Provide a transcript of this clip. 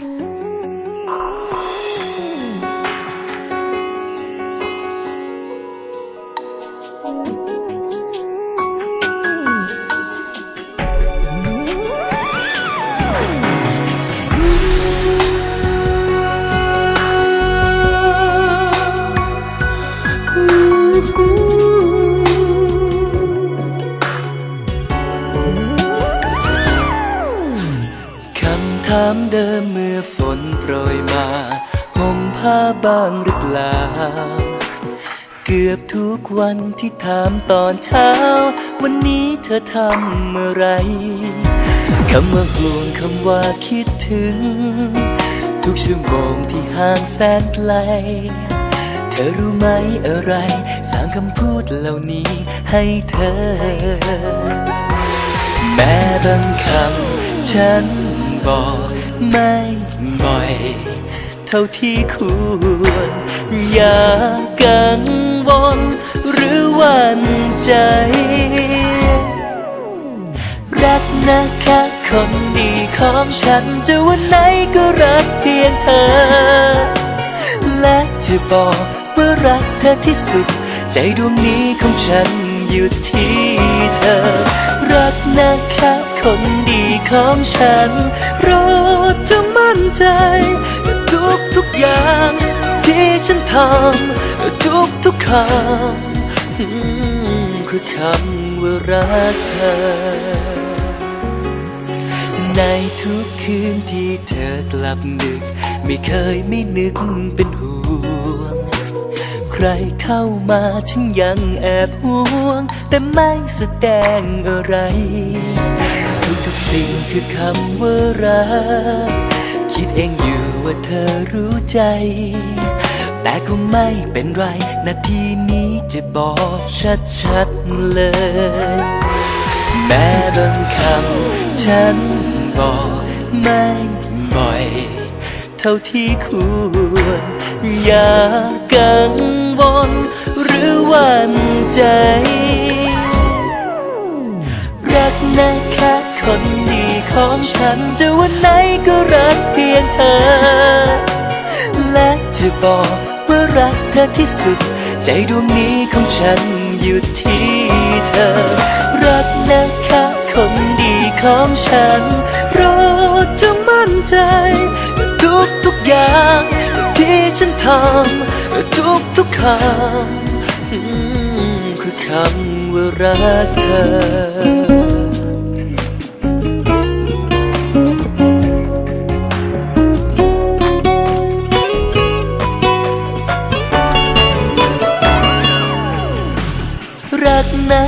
คำถามเดิมเมื่อฝ นโปรยมาห่มผ้าบ้างหรือเปล่า เกือบทุกวันที่ถามตอนเช้า วันนี้เธอทำอะไรคำว่าห่วงคำว่าคิดถึง ทุกชั่วโมงที่ห่างแสนไกล เธอรู้ไหมอะไร สร้างคำพูดเหล่านี้ให้เธอ แม้บางคำฉันบอก ไม่บ่อย เท่าที่ควร อย่ากังวลหรือวันใจ รักนะคะคนดีของฉันจะวันไหนก็รักเพียงเธอ และจะบอกว่ารักเธอที่สุด ใจดวงนี้ของฉันอยู่ที่เธอ รักนะคะคนดีของฉันร ดจงมั่นใจ ทุกทุกอย่างที่ฉันทำทุกทุกคำคือคำว่ารักเธอ ในทุกคืนที่เธอกลับดึก ไม่เคยไม่นึกเป็นห่วง รเข้ามาฉันยังแอบห่วง แต่ไม่แสดงอะไร ทุกทุกๆสิ่งคือคำว่ารัก คิดเองอยู่ว่าเธอรู้ใจ แต่ก็ไม่เป็นไร นาทีนี้จะบอกชัดๆเลย แม้บางคำฉันบอกไม่บ่อย เท่าที่ควรอย่ากัง วลหรือวันใจ รักนะคะคนดีของฉันจะวันไหนก็รักเพียงเธอ และจะบอกว่ารักเธอที่สุด ใจดวงนี้ของฉันอยู่ที่เธอ รักนะคะคนดีของฉันโปรดจงมั่นใจ ทุกทุกอย่างที่ฉันทำทุกทุกคำอืมคือคำว่ารักเธอรักนะ